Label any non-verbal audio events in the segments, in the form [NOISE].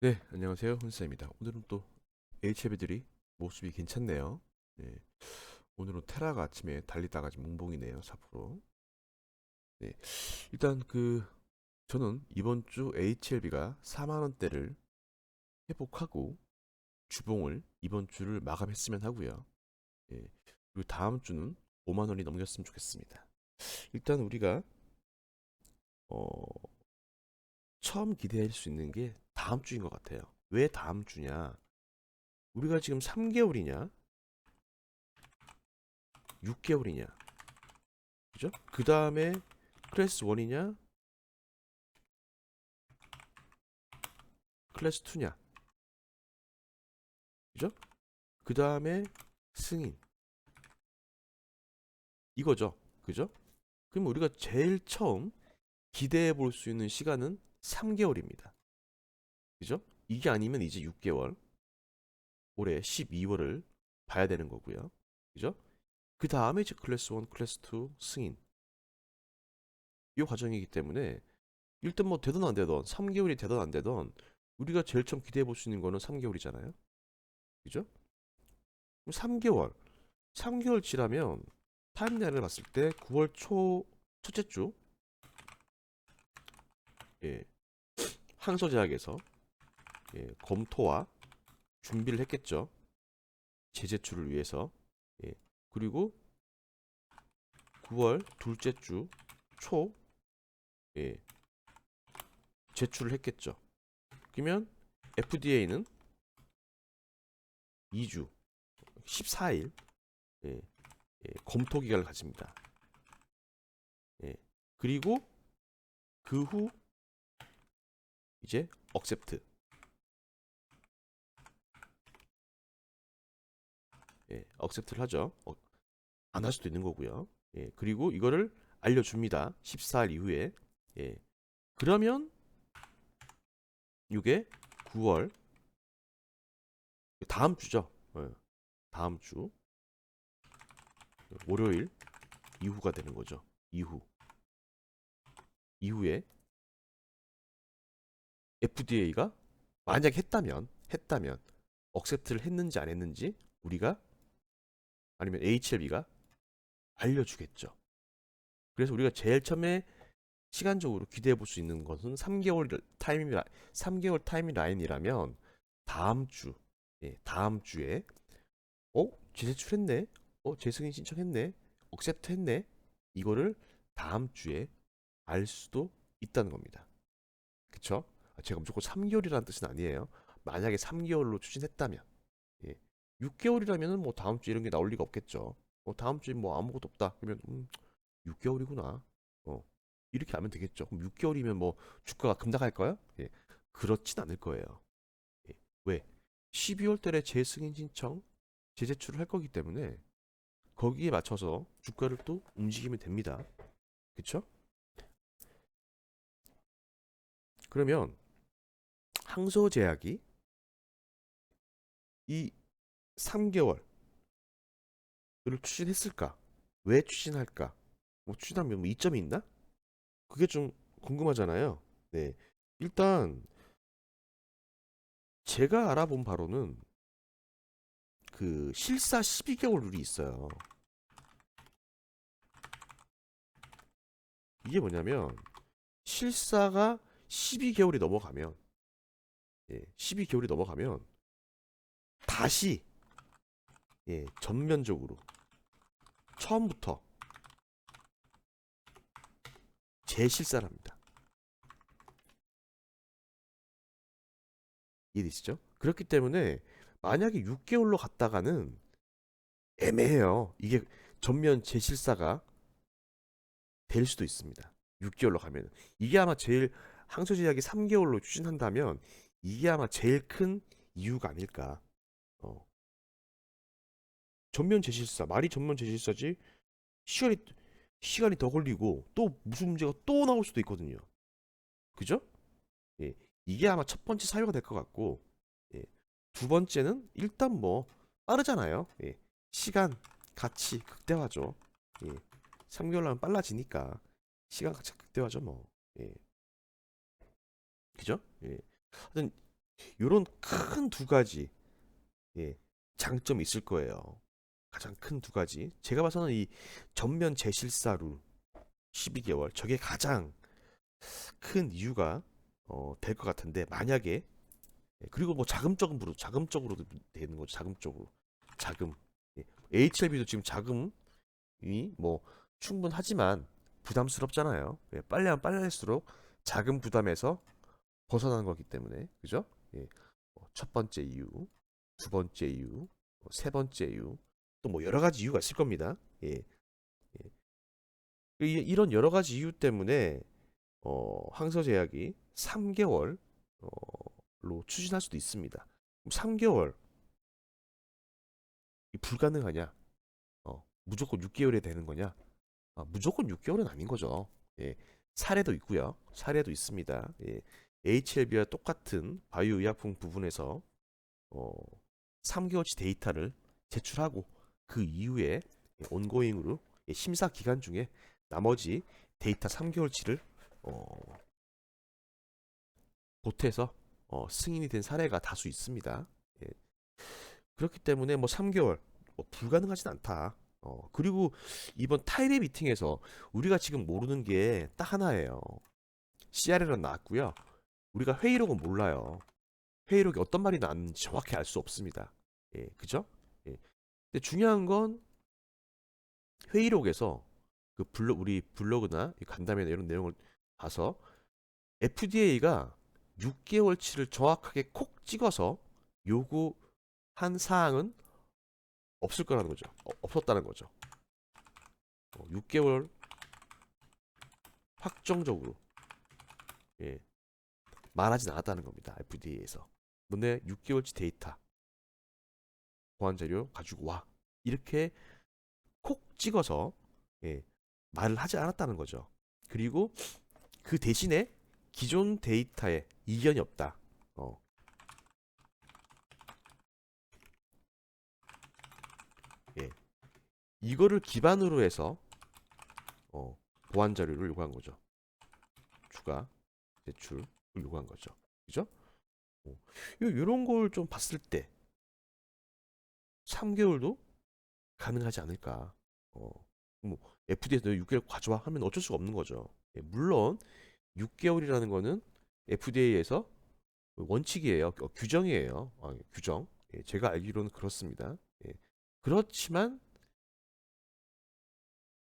네, 안녕하세요. 훈쌤입니다. 오늘은 또 HLB들이 모습이 괜찮네요. 네, 오늘은 테라가 아침에 달리다가 지금 뭉봉이네요. 4%. 네, 일단 그 저는 이번 주 HLB가 4만 원대를 회복하고 주봉을 이번 주를 마감했으면 하고요. 예, 그리고 다음 주는 5만 원이 넘겼으면 좋겠습니다. 일단 우리가 어, 처음 기대할 수 있는 게 다음 주인 것 같아요. 왜 다음 주냐? 우리가 지금 3개월이냐? 6개월이냐? 그죠? 그 다음에 클래스 1이냐? 클래스 2냐? 그죠? 그 다음에 승인. 이거죠. 그죠? 그럼 우리가 제일 처음 기대해 볼 수 있는 시간은 3개월입니다. 그죠? 이게 아니면 이제 6개월. 올해 12월을 봐야 되는 거고요. 그죠? 그 다음에 이제 클래스 1, 클래스 2 승인. 이 과정이기 때문에 일단 뭐 되든 안 되든 3개월이 되든 안 되든 우리가 제일 처음 기대해 볼 수 있는 거는 3개월이잖아요. 그죠? 그럼 3개월. 3개월 지나면 타임라인을 봤을 때 9월 초 첫째 주 예. 항소제약에서 예, 검토와 준비를 했겠죠. 재제출을 위해서. 예. 그리고 9월 둘째 주 초 예. 제출을 했겠죠. 그러면 FDA는 2주 14일 예, 예, 검토 기간을 가집니다. 예. 그리고 그후 이제 accept 예, accept를 하죠. 어, 안할 수도 있는 거고요. 예, 그리고 이거를 알려줍니다. 14일 이후에. 예. 그러면 이게 9월 다음 주죠. 예, 다음 주 월요일 이후가 되는 거죠. 이후 이후에 FDA가 만약 했다면 했다면 억셉트를 했는지 안 했는지 우리가 아니면 HLB가 알려주겠죠. 그래서 우리가 제일 처음에 시간적으로 기대해 볼 수 있는 것은 3개월 타임 3개월 타임 라인이라면 다음 주 예, 다음 주에 어 재제출했네 어 재승인 신청했네 억셉트 했네 이거를 다음 주에 알 수도 있다는 겁니다. 그쵸? 아, 제가 무조건 3개월이라는 뜻은 아니에요. 만약에 3개월로 추진했다면, 예. 6개월이라면은 뭐 다음 주 이런 게 나올 리가 없겠죠. 어, 다음 주에 뭐 아무것도 없다. 그러면 음, 6개월이구나. 어, 이렇게 하면 되겠죠. 그럼 6개월이면 뭐 주가가 급락할까요? 예. 그렇진 않을 거예요. 예. 왜? 12월 달에 재승인 신청, 재제출을 할 거기 때문에 거기에 맞춰서 주가를 또 움직이면 됩니다. 그쵸? 그러면 항소제약이 이 3개월을 추진했을까? 왜 추진할까? 뭐 추진하면 뭐 이점이 있나? 그게 좀 궁금하잖아요. 네. 일단 제가 알아본 바로는 그 실사 12개월 룰이 있어요. 이게 뭐냐면 실사가 12개월이 넘어가면 예, 12개월이 넘어가면 다시 예, 전면적으로 처음부터 재실사를 합니다. 이해되시죠? 그렇기 때문에 만약에 6개월로 갔다가는 애매해요. 이게 전면 재실사가 될 수도 있습니다. 6개월로 가면 이게 아마 제일 항소제약이 3개월로 추진한다면 이게 아마 제일 큰 이유가 아닐까. 어. 전면 재실사 말이 전면 재실사지 시간이 시간이 더 걸리고 또 무슨 문제가 또 나올 수도 있거든요. 그죠? 예. 이게 아마 첫 번째 사유가 될 것 같고 예. 두 번째는 일단 뭐 빠르잖아요. 예. 시간 같이 극대화죠. 예. 3개월 하면 빨라지니까 시간 같이 극대화죠 뭐. 예. 그죠? 예. 하여튼 요런 큰 두 가지 예, 장점이 있을 거예요. 가장 큰 두 가지. 제가 봐서는 이 전면 재실사 룰 12개월 저게 가장 큰 이유가 어, 될 것 같은데 만약에 예, 그리고 뭐 자금적으로 자금적으로도 되는 거죠. 자금적으로 자금 예, HLB도 지금 자금이 뭐 충분하지만 부담스럽잖아요. 예, 빨리 하면 빨리 할수록 자금 부담에서 벗어나는 거기 때문에 그죠? 예, 어, 첫 번째 이유, 두 번째 이유, 어, 세 번째 이유, 또 뭐 여러 가지 이유가 있을 겁니다. 예, 예. 이- 이런 여러 가지 이유 때문에 어, 항서제약이 3개월 어, 로 추진할 수도 있습니다. 그럼 3개월 이 불가능하냐? 어, 무조건 6개월에 되는 거냐? 아, 무조건 6개월은 아닌 거죠. 예, 사례도 있고요. 사례도 있습니다. 예, HLB와 똑같은 바이오 의약품 부분에서 어, 3개월치 데이터를 제출하고 그 이후에 온고잉으로 예, 심사 기간 중에 나머지 데이터 3개월치를 어, 보태서 어, 승인이 된 사례가 다수 있습니다. 예. 그렇기 때문에 뭐 3개월 뭐 불가능하진 않다. 어, 그리고 이번 타이레 미팅에서 우리가 지금 모르는 게 딱 하나예요. CRL은 나왔고요. 우리가 회의록은 몰라요. 회의록이 어떤 말이 나왔는지 정확히 알 수 없습니다. 예, 그죠? 예. 근데 중요한 건 회의록에서 그 블로 우리 블로그나 이 간담회나 이런 내용을 봐서 FDA가 6개월치를 정확하게 콕 찍어서 요구한 사항은 없을 거라는 거죠. 어, 없었다는 거죠. 어, 6개월 확정적으로 예, 말하진 않았다는 겁니다. FDA에서 너네 6개월치 데이터 보안 자료 가지고 와 이렇게 콕 찍어서 예, 말을 하지 않았다는 거죠. 그리고 그 대신에 기존 데이터에 이견이 없다. 어. 예. 이거를 기반으로 해서 어, 보안 자료를 요구한 거죠. 추가 제출을 요구한 거죠. 그죠? 어. 요, 요런 걸 좀 봤을 때 3개월도 가능하지 않을까. 어. 뭐 FDA에서 6개월 가져와 하면 어쩔 수가 없는 거죠. 예, 물론 6개월이라는 거는 FDA에서 원칙이에요. 어, 규정이에요. 아, 규정. 예, 제가 알기로는 그렇습니다. 예. 그렇지만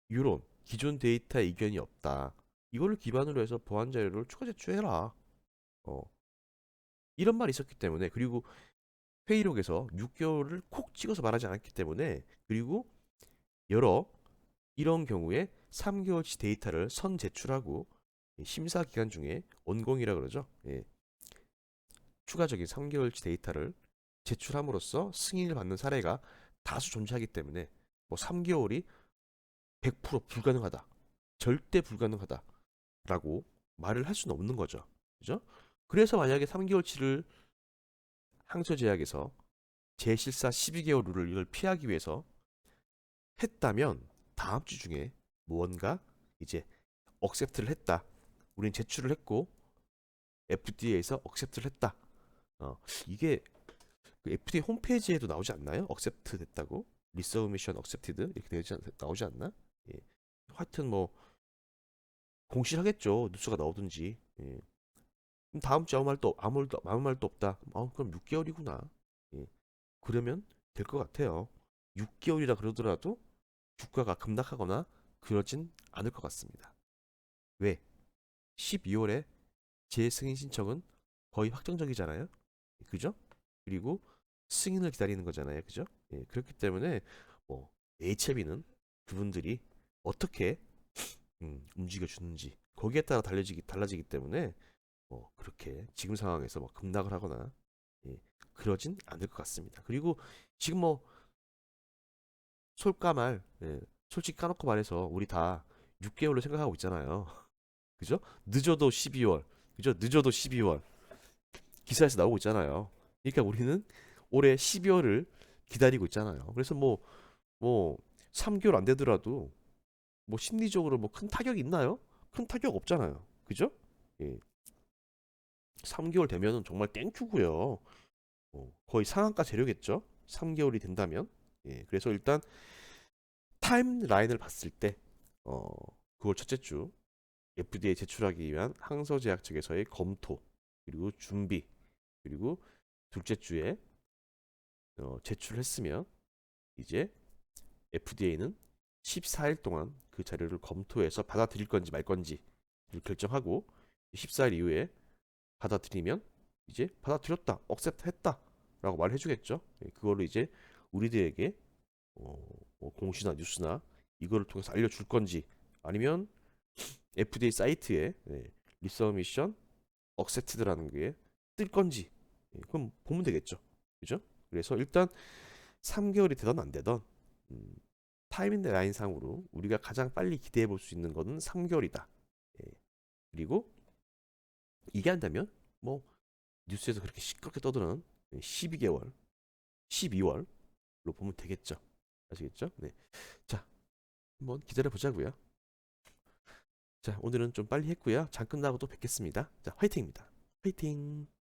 이런 기존 데이터 이견이 없다. 이거를 기반으로 해서 보안 자료를 추가 제출해라. 어. 이런 말이 있었기 때문에 그리고 회의록에서 6개월을 콕 찍어서 말하지 않았기 때문에 그리고 여러 이런 경우에 3개월치 데이터를 선 제출하고 심사 기간 중에 온공이라 그러죠. 예. 추가적인 3개월치 데이터를 제출함으로써 승인을 받는 사례가 다수 존재하기 때문에 뭐 3개월이 100% 불가능하다. 절대 불가능하다라고 말을 할 수는 없는 거죠. 그죠? 그래서 만약에 3개월치를 항소제약에서 제실사 12개월 룰을 이걸 피하기 위해서 했다면 다음 주 중에 무언가 이제 억셉트를 했다. 우린 제출을 했고 FDA에서 억셉트를 했다. 어, 이게 그 FDA 홈페이지에도 나오지 않나요? 억셉트 됐다고? 리서브미션 억셉티드 이렇게 되지 않, 나오지 않나? 예. 하여튼 뭐 공실하겠죠. 뉴스가 나오든지. 예. 다음 주 아무 말도 아무 말도 아무 말도 없다. 아, 그럼 6개월이구나. 예. 그러면 될 것 같아요. 6개월이라 그러더라도 주가가 급락하거나 그러진 않을 것 같습니다. 왜? 12월에 재 승인 신청은 거의 확정적이잖아요. 그죠? 그리고 승인을 기다리는 거잖아요. 그죠? 예, 그렇기 때문에 뭐 HLB는 그분들이 어떻게 음, 움직여 주는지 거기에 따라 달라지기 달라지기 때문에 뭐 그렇게 지금 상황에서 뭐 급락을 하거나 예, 그러진 않을 것 같습니다. 그리고 지금 뭐 솔까말 예, 솔직히 까놓고 말해서 우리 다 6개월로 생각하고 있잖아요. [LAUGHS] 그죠? 늦어도 12월. 그죠? 늦어도 12월. 기사에서 나오고 있잖아요. 그러니까 우리는 올해 12월을 기다리고 있잖아요. 그래서 뭐, 뭐, 3개월 안 되더라도, 뭐, 심리적으로 뭐 큰 타격이 있나요? 큰 타격 없잖아요. 그죠? 예. 3개월 되면은 정말 땡큐고요. 어, 거의 상한가 재료겠죠. 3개월이 된다면. 예, 그래서 일단 타임 라인을 봤을 때 어, 9월 첫째 주 FDA 제출하기 위한 항서 제약 측에서의 검토 그리고 준비 그리고 둘째 주에 어, 제출했으면 이제 FDA는 14일 동안 그 자료를 검토해서 받아들일 건지 말 건지를 결정하고 14일 이후에 받아들이면 이제 받아들였다, 억셉트 했다라고 말을 해주겠죠. 예, 그거를 이제 우리들에게 어, 뭐 공시나 뉴스나 이거를 통해서 알려 줄 건지 아니면 FDA 사이트에 예, 리서미션 억셉트드라는 게 뜰 건지 예, 그럼 보면 되겠죠. 그죠? 그래서 일단 3개월이 되던 안 되던 음, 타이밍 라인상으로 우리가 가장 빨리 기대해 볼 수 있는 거는 3개월이다. 예. 그리고 이게 한다면 뭐 뉴스에서 그렇게 시끄럽게 떠드는 12개월, 12월로 보면 되겠죠. 아시겠죠? 네. 자, 한번 기다려 보자고요. 자, 오늘은 좀 빨리 했고요. 장 끝나고 또 뵙겠습니다. 자, 화이팅입니다. 화이팅!